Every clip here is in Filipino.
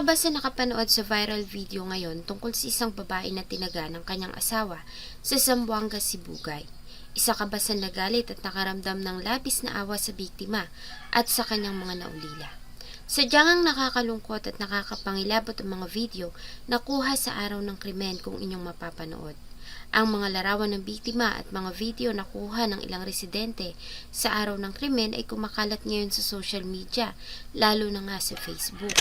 ka sa nakapanood sa viral video ngayon tungkol sa isang babae na tinaga ng kanyang asawa sa Zamboanga, Sibugay? Isa ka ba sa nagalit at nakaramdam ng labis na awa sa biktima at sa kanyang mga naulila? Sadyang nakakalungkot at nakakapangilabot ang mga video na kuha sa araw ng krimen kung inyong mapapanood. Ang mga larawan ng biktima at mga video na kuha ng ilang residente sa araw ng krimen ay kumakalat ngayon sa social media, lalo na nga sa Facebook.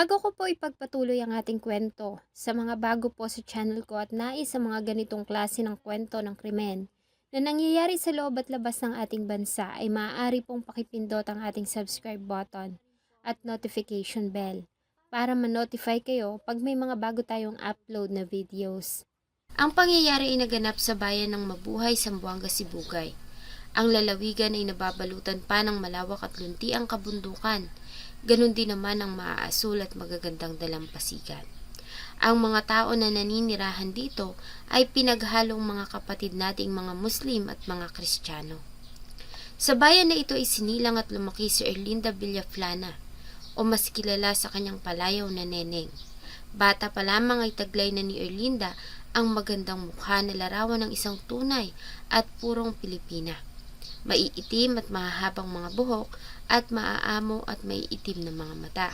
Bago ko po ipagpatuloy ang ating kwento, sa mga bago po sa channel ko at nais sa mga ganitong klase ng kwento ng krimen na nangyayari sa loob at labas ng ating bansa ay maaari pong pakipindot ang ating subscribe button at notification bell para ma-notify kayo pag may mga bago tayong upload na videos. Ang pangyayari ay naganap sa bayan ng Mabuhay, Sambuanga, Sibugay. Ang lalawigan ay nababalutan pa ng malawak at luntiang kabundukan. Ganon din naman ang maaasul at magagandang dalampasigan. Ang mga tao na naninirahan dito ay pinaghalong mga kapatid nating mga Muslim at mga Kristiyano. Sa bayan na ito ay sinilang at lumaki si Erlinda Villaflana o mas kilala sa kanyang palayaw na neneng. Bata pa lamang ay taglay na ni Erlinda ang magandang mukha na larawan ng isang tunay at purong Pilipina. Maiitim at mahahabang mga buhok at maaamo at maiitim na mga mata.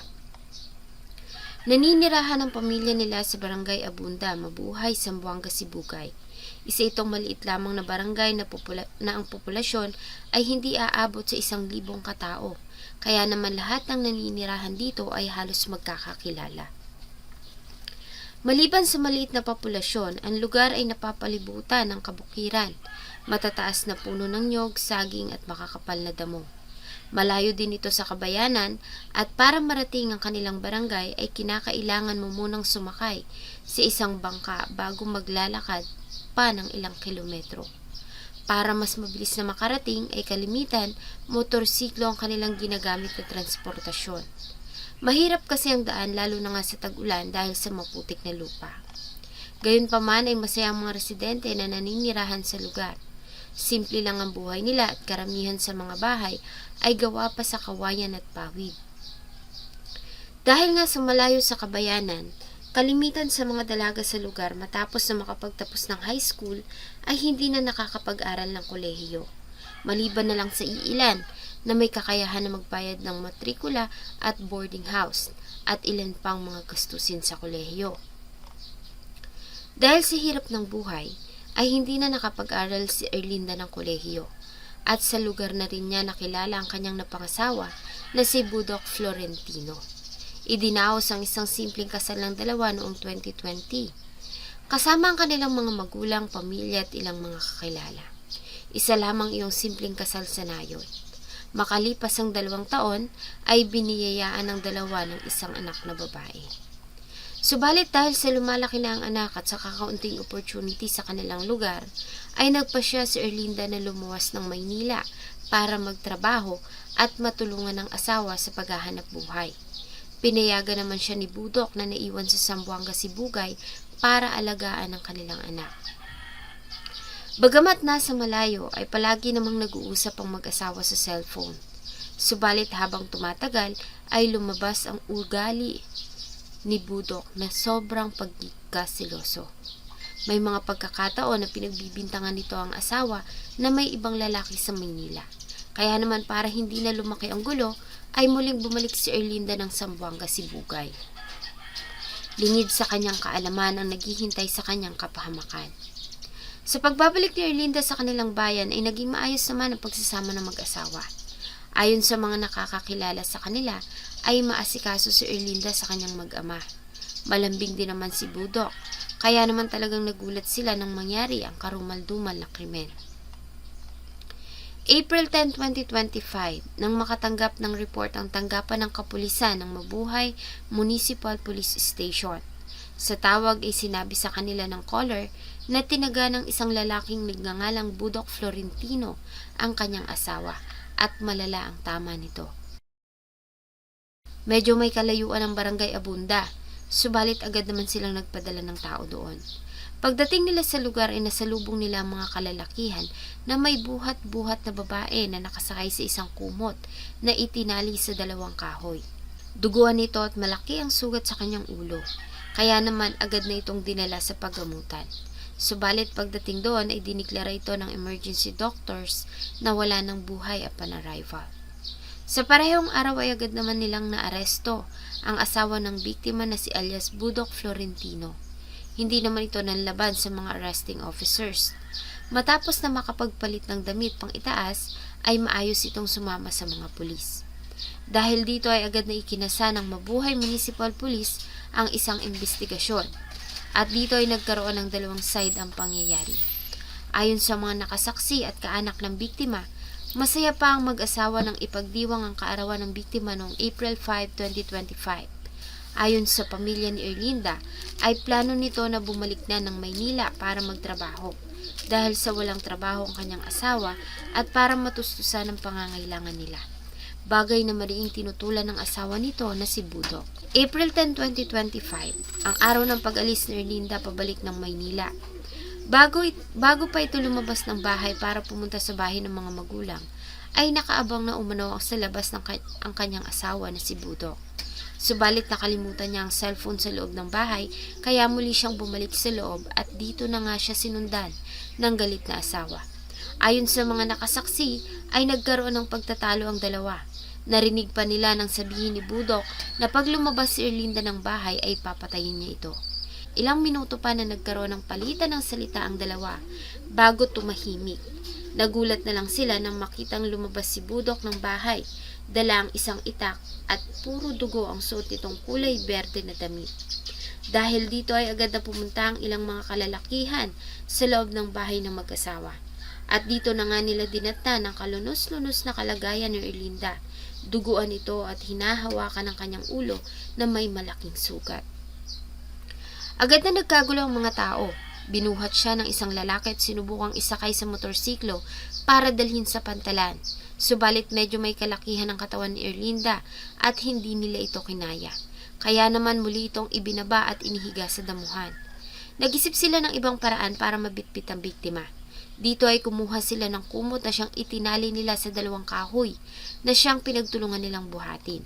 Naninirahan ang pamilya nila sa Barangay Abunda, Mabuhay, Zamboanga, Sibugay. Isa itong maliit lamang na barangay na, popula- na ang populasyon ay hindi aabot sa isang libong katao. Kaya naman lahat ng naninirahan dito ay halos magkakakilala. Maliban sa maliit na populasyon, ang lugar ay napapalibutan ng kabukiran, matataas na puno ng nyog, saging at makakapal na damo. Malayo din ito sa kabayanan at para marating ang kanilang barangay ay kinakailangan mo munang sumakay sa isang bangka bago maglalakad pa ng ilang kilometro. Para mas mabilis na makarating ay kalimitan, motorsiklo ang kanilang ginagamit na transportasyon. Mahirap kasi ang daan lalo na nga sa tag-ulan dahil sa maputik na lupa. Gayunpaman ay masaya ang mga residente na naninirahan sa lugar. Simple lang ang buhay nila at karamihan sa mga bahay ay gawa pa sa kawayan at pawid. Dahil nga sa malayo sa kabayanan, kalimitan sa mga dalaga sa lugar matapos na makapagtapos ng high school ay hindi na nakakapag-aral ng kolehiyo. Maliban na lang sa iilan na may kakayahan na magbayad ng matrikula at boarding house at ilan pang mga gastusin sa kolehiyo. Dahil sa hirap ng buhay, ay hindi na nakapag-aral si Erlinda ng kolehiyo at sa lugar na rin niya nakilala ang kanyang napangasawa na si Budok Florentino. Idinaos ang isang simpleng kasal ng dalawa noong 2020. Kasama ang kanilang mga magulang, pamilya at ilang mga kakilala. Isa lamang iyong simpleng kasal sa nayon. Makalipas ang dalawang taon ay biniyayaan ng dalawa ng isang anak na babae. Subalit dahil sa lumalaki na ang anak at sa kakaunting opportunity sa kanilang lugar, ay nagpasya si Erlinda na lumuwas ng Maynila para magtrabaho at matulungan ng asawa sa paghahanap buhay. Pinayagan naman siya ni Budok na naiwan sa Sambuanga Sibugay para alagaan ang kanilang anak. Bagamat nasa malayo ay palagi namang nag-uusap ang mag-asawa sa cellphone. Subalit habang tumatagal ay lumabas ang ugali ni Budok na sobrang pagkasiloso. May mga pagkakataon na pinagbibintangan nito ang asawa na may ibang lalaki sa Manila. Kaya naman para hindi na lumaki ang gulo, ay muling bumalik si Erlinda ng Sambuanga, Sibugay. Lingid sa kanyang kaalaman ang naghihintay sa kanyang kapahamakan. Sa pagbabalik ni Erlinda sa kanilang bayan ay naging maayos naman ang pagsasama ng mag-asawa. Ayon sa mga nakakakilala sa kanila, ay maasikaso si Erlinda sa kanyang mag-ama. Malambing din naman si Budok, kaya naman talagang nagulat sila nang mangyari ang karumal-dumal na krimen. April 10, 2025, nang makatanggap ng report ang tanggapan ng kapulisan ng Mabuhay Municipal Police Station. Sa tawag ay sinabi sa kanila ng caller na tinaga ng isang lalaking nagngangalang Budok Florentino ang kanyang asawa at malala ang tama nito. Medyo may kalayuan ang barangay Abunda, subalit agad naman silang nagpadala ng tao doon. Pagdating nila sa lugar ay nasalubong nila ang mga kalalakihan na may buhat-buhat na babae na nakasakay sa isang kumot na itinali sa dalawang kahoy. Duguan nito at malaki ang sugat sa kanyang ulo, kaya naman agad na itong dinala sa paggamutan. Subalit pagdating doon ay diniklara ito ng emergency doctors na wala ng buhay upon arrival. Sa parehong araw ay agad naman nilang naaresto ang asawa ng biktima na si alias Budok Florentino. Hindi naman ito nanlaban sa mga arresting officers. Matapos na makapagpalit ng damit pang itaas, ay maayos itong sumama sa mga pulis. Dahil dito ay agad na ikinasa ng mabuhay municipal police ang isang investigasyon. At dito ay nagkaroon ng dalawang side ang pangyayari. Ayon sa mga nakasaksi at kaanak ng biktima, masaya pa ang mag-asawa ng ipagdiwang ang kaarawan ng biktima noong April 5, 2025. Ayon sa pamilya ni Erlinda, ay plano nito na bumalik na ng Maynila para magtrabaho dahil sa walang trabaho ang kanyang asawa at para matustusan ang pangangailangan nila. Bagay na mariing tinutulan ng asawa nito na si Budok. April 10, 2025, ang araw ng pag-alis ni Erlinda pabalik ng Maynila. Bago, bago pa ito lumabas ng bahay para pumunta sa bahay ng mga magulang, ay nakaabang na umano sa labas ng ka- ang kanyang asawa na si Budok. Subalit nakalimutan niya ang cellphone sa loob ng bahay, kaya muli siyang bumalik sa loob at dito na nga siya sinundan ng galit na asawa. Ayon sa mga nakasaksi, ay nagkaroon ng pagtatalo ang dalawa. Narinig pa nila nang sabihin ni Budok na pag lumabas si Erlinda ng bahay ay papatayin niya ito. Ilang minuto pa na nagkaroon ng palitan ng salita ang dalawa bago tumahimik. Nagulat na lang sila nang makitang lumabas si Budok ng bahay, dala ang isang itak at puro dugo ang suot nitong kulay berde na damit. Dahil dito ay agad na pumunta ang ilang mga kalalakihan sa loob ng bahay ng mag-asawa. At dito na nga nila dinata ng kalunos-lunos na kalagayan ni Erlinda. Duguan ito at hinahawakan ng kanyang ulo na may malaking sugat. Agad na nagkagulo ang mga tao. Binuhat siya ng isang lalaki at sinubukang isakay sa motorsiklo para dalhin sa pantalan. Subalit medyo may kalakihan ang katawan ni Erlinda at hindi nila ito kinaya. Kaya naman muli itong ibinaba at inihiga sa damuhan. Nag-isip sila ng ibang paraan para mabitbit ang biktima. Dito ay kumuha sila ng kumot na siyang itinali nila sa dalawang kahoy na siyang pinagtulungan nilang buhatin.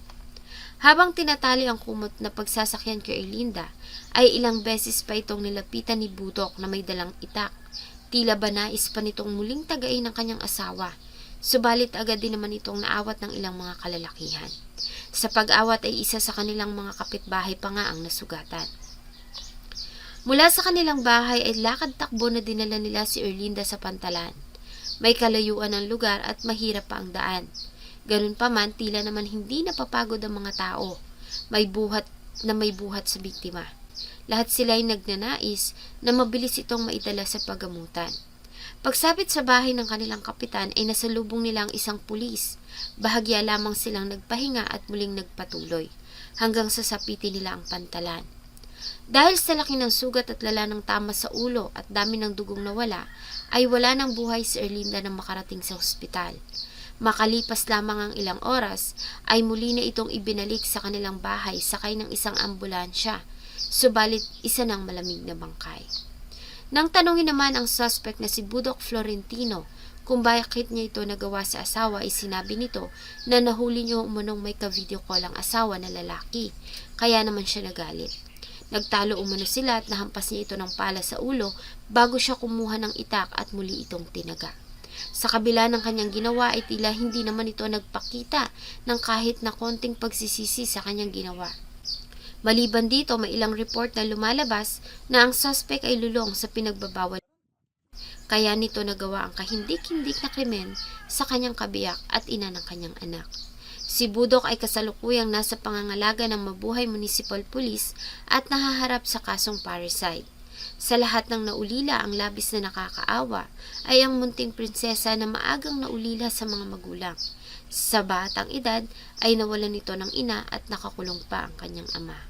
Habang tinatali ang kumot na pagsasakyan kay Erlinda, ay ilang beses pa itong nilapitan ni Budok na may dalang itak. Tila ba nais pa nitong muling tagain ng kanyang asawa. Subalit agad din naman itong naawat ng ilang mga kalalakihan. Sa pag-awat ay isa sa kanilang mga kapitbahay pa nga ang nasugatan. Mula sa kanilang bahay ay lakad takbo na dinala nila si Erlinda sa pantalan. May kalayuan ang lugar at mahirap pa ang daan. Ganun pa man, tila naman hindi napapagod ang mga tao. May buhat na may buhat sa biktima. Lahat sila ay nagnanais na mabilis itong maidala sa pagamutan. Pagsapit sa bahay ng kanilang kapitan ay nasalubong nila ang isang pulis. Bahagya lamang silang nagpahinga at muling nagpatuloy hanggang sa sapitin nila ang pantalan. Dahil sa laki ng sugat at lala ng tama sa ulo at dami ng dugong nawala, ay wala ng buhay si Erlinda na makarating sa ospital. Makalipas lamang ang ilang oras, ay muli na itong ibinalik sa kanilang bahay sakay ng isang ambulansya, subalit isa ng malamig na bangkay. Nang tanungin naman ang suspect na si Budok Florentino kung bakit niya ito nagawa sa asawa ay sinabi nito na nahuli niyo umunong may ka-video call ang asawa na lalaki, kaya naman siya nagalit. Nagtalo umano sila at nahampas niya ito ng pala sa ulo bago siya kumuha ng itak at muli itong tinaga. Sa kabila ng kanyang ginawa ay tila hindi naman ito nagpakita ng kahit na konting pagsisisi sa kanyang ginawa. Maliban dito, may ilang report na lumalabas na ang suspect ay lulong sa pinagbabawal. Kaya nito nagawa ang kahindik-hindik na krimen sa kanyang kabiyak at ina ng kanyang anak. Si Budok ay kasalukuyang nasa pangangalaga ng mabuhay municipal police at nahaharap sa kasong parricide. Sa lahat ng naulila ang labis na nakakaawa ay ang munting prinsesa na maagang naulila sa mga magulang. Sa batang edad ay nawalan nito ng ina at nakakulong pa ang kanyang ama.